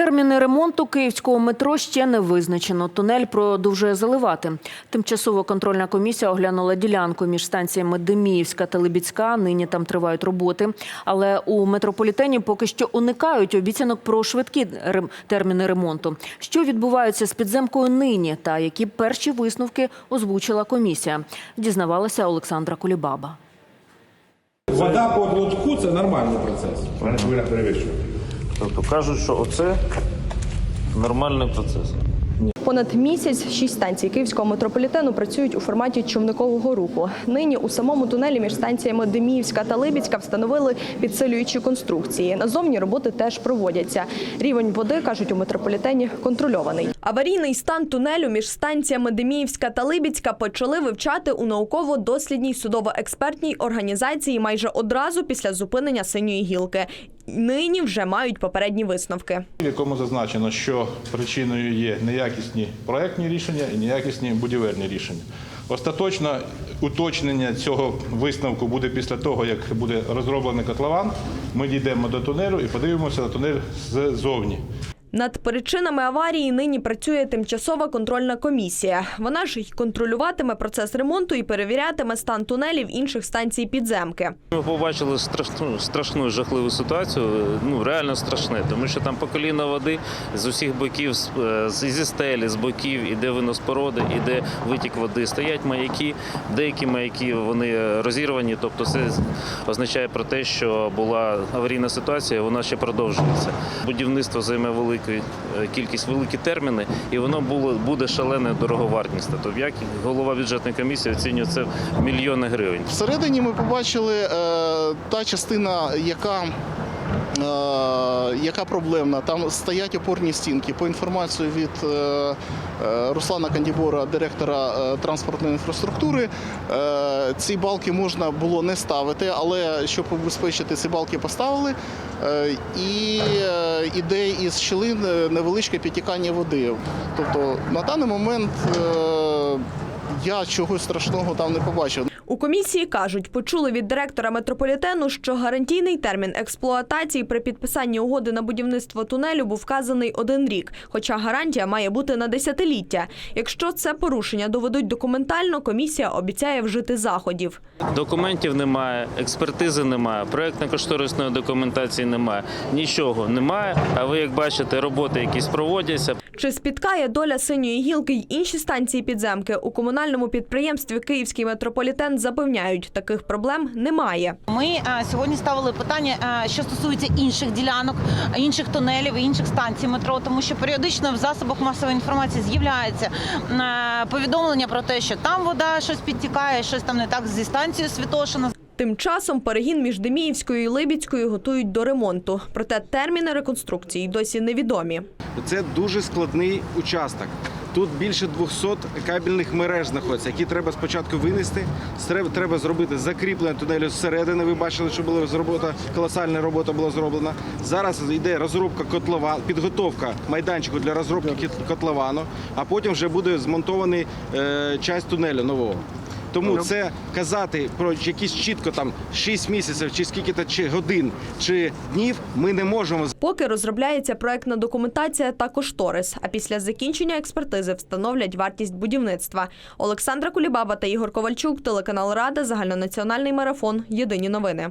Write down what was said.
Терміни ремонту київського метро ще не визначено. Тунель продовжує заливати. Тимчасово контрольна комісія оглянула ділянку між станціями Деміївська та Либіцька. Нині там тривають роботи. Але у метрополітені поки що уникають обіцянок про швидкі терміни ремонту. Що відбувається з підземкою нині та які перші висновки озвучила комісія, дізнавалася Олександра Кулібаба. Вода по лотку це нормальний процес. Вона перевищувати. Тобто кажуть, що оце нормальний процес. Понад місяць шість станцій київського метрополітену працюють у форматі човникового руху. Нині у самому тунелі між станціями Деміївська та Либідська встановили підсилюючі конструкції. Назовні роботи теж проводяться. Рівень води кажуть у метрополітені контрольований. Аварійний стан тунелю між станціями Деміївська та Либідська почали вивчати у науково-дослідній судово-експертній організації майже одразу після зупинення синьої гілки. Нині вже мають попередні висновки. В якому зазначено, що причиною є неякісні проектні рішення і неякісні будівельні рішення. Остаточно уточнення цього висновку буде після того, як буде розроблений котлован. Ми дійдемо до тунелю і подивимося на тунель ззовні. Над причинами аварії нині працює тимчасова контрольна комісія. Вона ж й контролюватиме процес ремонту і перевірятиме стан тунелів інших станцій підземки. Ми побачили страшну, страшну жахливу ситуацію, ну реально страшне, тому що там по коліна води з усіх боків, е, зі стелі, з боків, іде виноспороди, іде витік води. Стоять маяки, деякі маяки вони розірвані, тобто це означає про те, що була аварійна ситуація, вона ще продовжується. Будівництво займе велику е, кількість, великі терміни, і воно було буде шалене дороговартісне. Тобто, як голова бюджетної комісії оцінює це в мільйони гривень. Всередині ми побачили е, та частина, яка, е, яка проблемна. Там стоять опорні стінки. По інформації від е, е, Руслана Кандібора, директора е, транспортної інфраструктури, ці балки можна було не ставити, але щоб убезпечити, ці балки поставили. І іде із щілин невеличке підтікання води. Тобто на даний момент я чогось страшного там не побачив. У комісії кажуть, почули від директора метрополітену, що гарантійний термін експлуатації при підписанні угоди на будівництво тунелю був вказаний один рік, хоча гарантія має бути на десятиліття. Якщо це порушення доведуть документально, комісія обіцяє вжити заходів. Документів немає, експертизи немає, проектно-кошторисної документації немає, нічого немає. А ви, як бачите, роботи якісь проводяться. Чи спіткає доля синьої гілки й інші станції підземки у комунальному підприємстві Київський метрополітен запевняють, таких проблем немає. Ми е, сьогодні ставили питання, е, що стосується інших ділянок, інших тунелів інших станцій метро, тому що періодично в засобах масової інформації з'являється е, повідомлення про те, що там вода щось підтікає, щось там не так зі станцією Святошина. Тим часом перегін між Деміївською і Либідською готують до ремонту. Проте терміни реконструкції досі невідомі. Це дуже складний участок. Тут більше 200 кабельних мереж знаходиться, які треба спочатку винести. Треба, зробити закріплення тунелю зсередини. Ви бачили, що була робота, колосальна робота була зроблена. Зараз йде розробка котлова, підготовка майданчику для розробки котловану, а потім вже буде змонтований е, часть тунелю нового. Тому це казати про якісь чітко там 6 місяців, чи скільки то чи годин, чи днів ми не можемо Поки розробляється проектна документація та кошторис. А після закінчення експертизи встановлять вартість будівництва. Олександра Кулібаба та Ігор Ковальчук, телеканал Рада, загальнонаціональний марафон. Єдині новини.